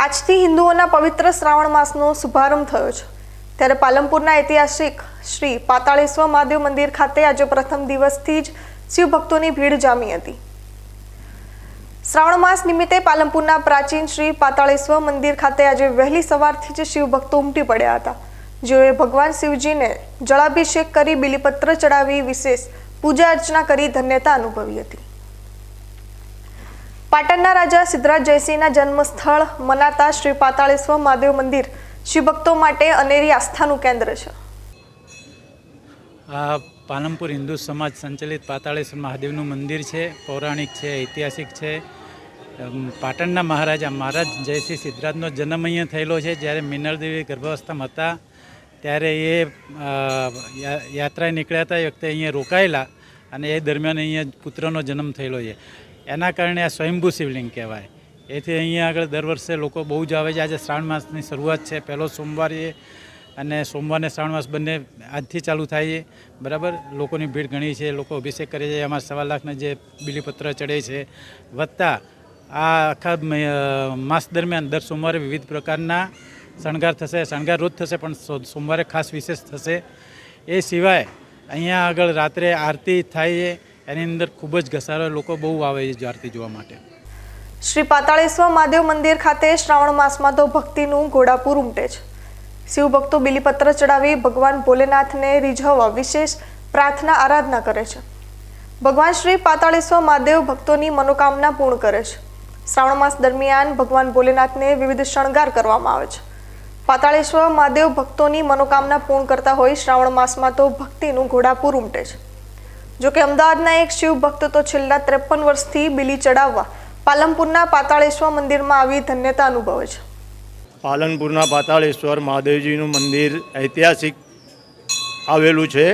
આજથી હિન્દુઓના પવિત્ર શ્રાવણ માસનો શુભારંભ થયો છે. ત્યારે પાલનપુરના ઐતિહાસિક શ્રી પાતાળેશ્વર મહાદેવ મંદિર ખાતે આજે પ્રથમ દિવસથી જ શિવભક્તોની ભીડ જામી હતી. શ્રાવણ માસ નિમિત્તે પાલનપુરના પ્રાચીન શ્રી પાતાળેશ્વર મંદિર ખાતે આજે વહેલી સવારથી જ શિવભક્તો ઉમટી પડ્યા હતા. જેઓએ ભગવાન શિવજીને જળાભિષેક કરી બિલીપત્ર ચડાવી વિશેષ પૂજા અર્ચના કરી ધન્યતા અનુભવી હતી. પાટણના રાજા સિદ્ધરાજ જયસિંહના જન્મસ્થળ મનાતા શ્રી પાતાળેશ્વર મહાદેવ મંદિર. શિવભક્તો માટે અનેરી આસ્થાનું કેન્દ્ર છે. આ પાલનપુર હિન્દુ સમાજ સંચાલિત પાતાળેશ્વર મહાદેવનું મંદિર છે, પૌરાણિક છે, ઐતિહાસિક છે. પાટણના મહારાજા મહારાજ જયસિંહ સિદ્ધરાજનો જન્મ અહીંયા થયેલો છે, જ્યારે મિનળદેવી ગર્ભાવસ્થામાં હતા. ત્યારે એ યાત્રાએ નીકળ્યા હતા, એ વખતે અહીંયા રોકાયેલા અને એ દરમિયાન અહીંયા પુત્રનો જન્મ થયેલો છે. એના કારણે આ સ્વયંભૂ શિવલિંગ કહેવાય. એથી અહીંયા આગળ દર વર્ષે લોકો બહુ જ આવે છે. આજે શ્રાવણ માસની શરૂઆત છે. પહેલો સોમવાર છે અને સોમવારને શ્રાવણ માસ બંને આજથી ચાલુ થાય છે. બરાબર? લોકોની ભીડ ઘણી છે. લોકો અભિષેક કરે છે. એમાં સવા લાખના જે બિલીપત્ર ચડે છે. વત્તા આ આખા માસ દરમિયાન દર સોમવારે વિવિધ પ્રકારના શણગાર થશે. શણગાર રોજ થશે, પણ સોમવારે ખાસ વિશેષ થશે. એ સિવાય અહીંયા આગળ રાત્રે આરતી થાય છે. એની અંદર ખૂબ જ ઘસારો લોકો બહુ આવે છે આરતી જોવા માટે. શ્રી પાતાળેશ્વર મહાદેવ મંદિર ખાતે શ્રાવણ માસમાં તો ભક્તિનું ઘોડાપુર ઉમટે છે. શિવ ભક્તો બિલીપત્ર ચડાવી ભગવાન ભોલેનાથને રીઝવવા વિશેષ પ્રાર્થના, આરાધના કરે છે. ભગવાન શ્રી પાતાળેશ્વર મહાદેવ ભક્તોની મનોકામના પૂર્ણ કરે છે. શ્રાવણ માસ દરમિયાન ભગવાન ભોલેનાથને વિવિધ શણગાર કરવામાં આવે છે. પાતાળેશ્વર મહાદેવ ભક્તોની મનોકામના પૂર્ણ કરતા હોય શ્રાવણ માસમાં તો ભક્તિનું ઘોડાપૂર ઉમટે છે. જોકે અમદાવાદના એક શિવ ભક્ત તો છેલ્લા ત્રેપન વર્ષથી બિલી ચડાવવા પાલનપુરના પાતાળેશ્વર મંદિરમાં આવી ધન્યતા અનુભવે છે. પાલનપુરના પાતાળેશ્વર મહાદેવજીનું મંદિર ઐતિહાસિક આવેલું છે.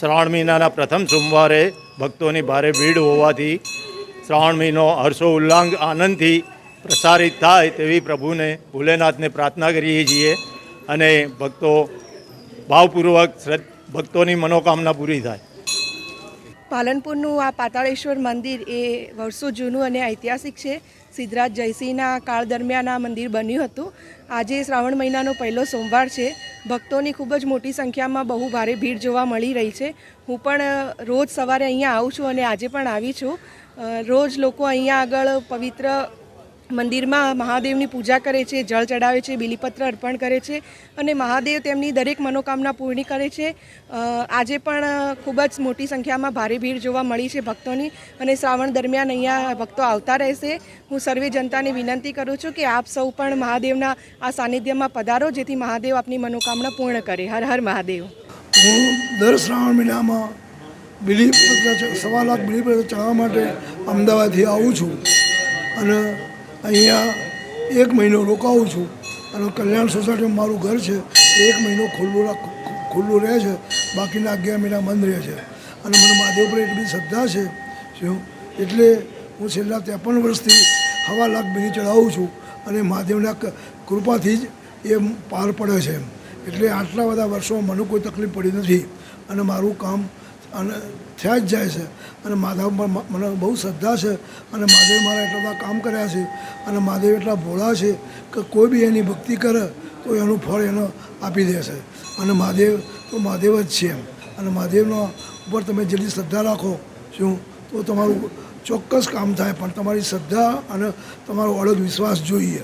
શ્રાવણ મહિનાના પ્રથમ સોમવારે ભક્તોની ભારે ભીડ હોવાથી શ્રાવણ મહિનો હર્ષો ઉલ્લાંગ આનંદથી પ્રસારિત થાય તેવી પ્રભુને ભોલેનાથને પ્રાર્થના કરીએ છીએ અને ભક્તો ભાવપૂર્વક ભક્તોની મનોકામના પૂરી થાય. પાલનપુરનું આ પાતાળેશ્વર મંદિર એ વર્ષો જૂનું અને ઐતિહાસિક છે. સિદ્ધરાજ જયસિંહના કાળ દરમિયાન આ મંદિર બન્યું હતું. આજે શ્રાવણ મહિનાનો પહેલો સોમવાર છે. ભક્તોની ખૂબ જ મોટી સંખ્યામાં બહુ ભારે ભીડ જોવા મળી રહી છે. હું પણ રોજ સવારે અહીંયા આવું છું અને આજે પણ આવી છું. રોજ લોકો અહીંયા આગળ પવિત્ર મંદિરમાં મહાદેવની પૂજા કરે છે, જળ ચડાવે છે, બિલીપત્ર અર્પણ કરે છે અને મહાદેવ તેમની દરેક મનોકામના પૂર્ણ કરે છે. આજે પણ ખૂબ જ મોટી સંખ્યામાં ભારે ભીડ જોવા મળી છે ભક્તોની અને શ્રાવણ દરમિયાન અહીંયા ભક્તો આવતા રહેશે. હું સર્વે જનતાને વિનંતી કરું છું કે આપ સૌ પણ મહાદેવના આ સાનિધ્યમાં પધારો, જેથી મહાદેવ આપની મનોકામના પૂર્ણ કરે. હર હર મહાદેવ. હું દર શ્રાવણ મહિનામાં બિલીપત્ર સવા લાખ બિલીપત્ર ચડાવવા માટે અમદાવાદથી આવું છું. અને અહીંયા એક મહિનો રોકાવું છું. અને કલ્યાણ સોસાયટીમાં મારું ઘર છે. એક મહિનો ખુલ્લું ખુલ્લું રહે છે. બાકીના અગિયાર મહિના બંધ રહે છે. અને મને મહાદેવ પર એટલી શ્રદ્ધા છે. શું? એટલે હું છેલ્લા ત્રેપન વર્ષથી હવા લાખ બિલી ચડાવું છું. અને મહાદેવના કૃપાથી જ એ પાર પડે છે. એટલે આટલા બધા વર્ષોમાં મને કોઈ તકલીફ પડી નથી. અને મારું કામ અને થયા જ જાય છે. અને માધવ પણ મને બહુ શ્રદ્ધા છે. અને મહાદેવ મારા એટલા બધા કામ કર્યા છે. અને મહાદેવ એટલા ભોળા છે કે કોઈ બી એની ભક્તિ કરે તો એનું ફળ એનો આપી દે છે. અને મહાદેવ, તો મહાદેવ જ છે એમ. અને મહાદેવનો ઉપર તમે જેટલી શ્રદ્ધા રાખો શું તો તમારું ચોક્કસ કામ થાય. પણ તમારી શ્રદ્ધા અને તમારો અડગ વિશ્વાસ જોઈએ.